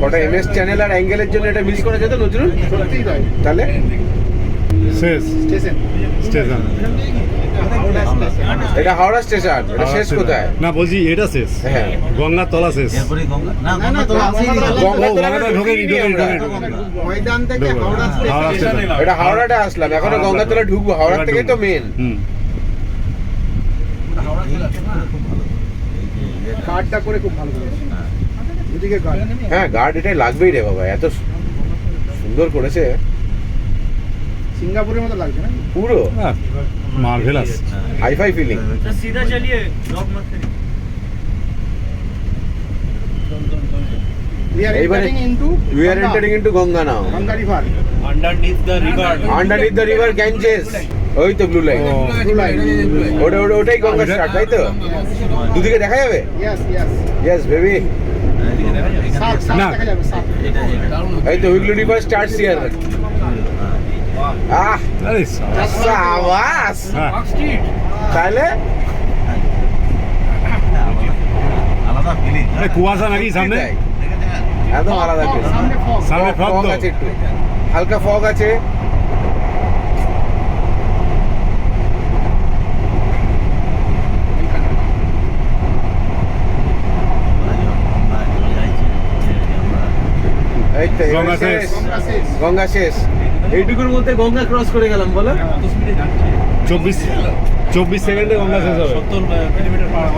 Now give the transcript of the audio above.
কটা MS channel আর অ্যাঙ্গেলের জন্য এটা মিস করা যেত নজরুল? সত্যিই তাই তাহলে? শেষ। স্টেশন। স্টেশন। এটা হাওড়া স্টেশন। এটা শেষ কোথায়? না বলছি এটা শেষ। হ্যাঁ। গঙ্গার তলা শেষ। এটা হাওড়াটা আসলাম। এখনও গঙ্গাতলা ঢুকবো। হাওড়া থেকেই তো মেন হুম। কার্ডটা করে খুব ভালো হ্যাঁ গার্ড এটাই লাগবেই রে বাবা এত সুন্দর করেছে। সিঙ্গাপুরের মতো লাগছে না? পুরো? মার্ভেলাস হাই ফাই ফিলিং সিধা দুদিকে দেখা যাবে? না। এই তো উইগলু রিভার স্টার্টস হিয়ার আহ আরে সাবাস। হ্যাঁ। তাহলে আলাদা ফিলিং আরে কুয়াশা নাকি সামনে। একদম আলাদা। সামনে ফগ আছে একটু। হালকা ফগ আছে এই তো এবার গঙ্গা শেষ। শেষ। গঙ্গা শেষ এইটুকুর মধ্যে গঙ্গা ক্রস করে গেলাম বলো চব্বিশ চব্বিশ সেকেন্ডে গঙ্গা শেষ হবে সত্তর কিলোমিটার পার